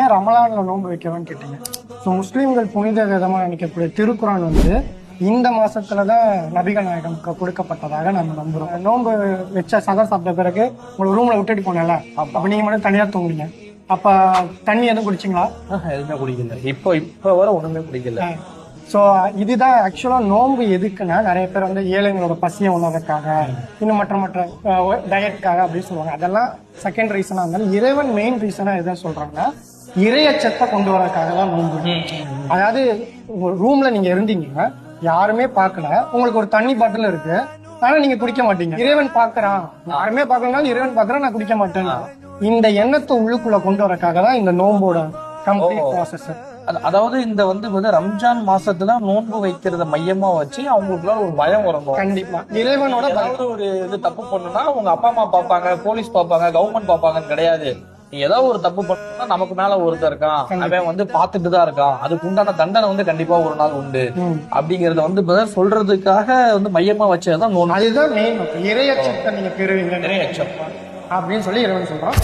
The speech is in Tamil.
ஏன் ரமலான்ல நோன்பு வைக்கிறோம்னு கேட்டீங்க? ஸோ முஸ்லீம்கள் புனித விதமா நினைக்கக்கூடிய திருக்குறான் வந்து இந்த மாசத்துல தான் நபிகள் நாயகம்க்கு கொடுக்கப்பட்டதாக நம்ம நம்புறோம். நோன்பு வச்ச சதா சாப்பிட்ட பிறகு உங்களை ரூம்ல விட்டுட்டு போனல அப்ப நீங்க மட்டும் தனியா தூங்குறீங்க அப்ப தண்ணி எதுவும் குடிச்சிங்களா? எதுவுமே குடிக்கல. இப்போ இப்போ வர ஒண்ணுமே குடிக்கல. ஸோ இதுதான் ஆக்சுவலாக நோன்பு எதுக்குன்னா நிறைய பேர் வந்து ஏழைங்களோட பசியை உணர்றதுக்காக இன்னும் மற்ற மற்ற டயட்காக அப்படின்னு சொல்லுவாங்க. அதெல்லாம் செகண்ட் ரீசனாக இருந்தாலும் இறைவன் மெயின் ரீசனாக எதை சொல்றாங்கன்னா இறையச்சத்தை கொண்டு வரதுக்காக தான் நோன்பு அதாவது ரூம்ல நீங்க இருந்தீங்க யாருமே பார்க்கல உங்களுக்கு ஒரு தண்ணி பாட்டில் இருக்கு ஆனா நீங்க குடிக்க மாட்டீங்க. இறைவன் பார்க்கறான். யாருமே பார்க்கலனாலும் இறைவன் பார்க்கறான் நான் குடிக்க மாட்டேன். இந்த எண்ணத்தை உள்ளுக்குள்ள கொண்டு வரதுக்காக தான் இந்த நோம்போட கம்ப்ளீட் ப்ராசஸ் அது- அதாவது இந்த வந்து வந்து ரம்ஜான் மாசத்துல நோன்பு வைக்கிறத மையமா வச்சு அவங்களுக்குள்ள ஒரு பயம் வரணும் கண்டிப்பா. இறைவனோட ஒரு இது தப்பு பண்ணுனா உங்க அப்பா அம்மா பார்ப்பாங்க போலீஸ் பார்ப்பாங்க கவர்மெண்ட் பார்ப்பாங்கன்னு கிடையாது. நீ ஏதாவது ஒரு தப்பு பண்ணா நமக்கு மேல ஒருத்தர் இருக்கான். அவன் வந்து பார்த்துட்டு தான் இருக்கான். அதுக்கு உண்டான தண்டனை வந்து கண்டிப்பா ஒரு நாள் உண்டு. அப்படிங்கறத வந்து சொல்றதுக்காக வந்து மையமா வச்சதுதான் அதுதான் மெயின் இறையச்சத்தை நீங்க பெறுவீங்க நிறைய அச்சம் அப்படின்னு சொல்லி இறைவன் சொல்றான்.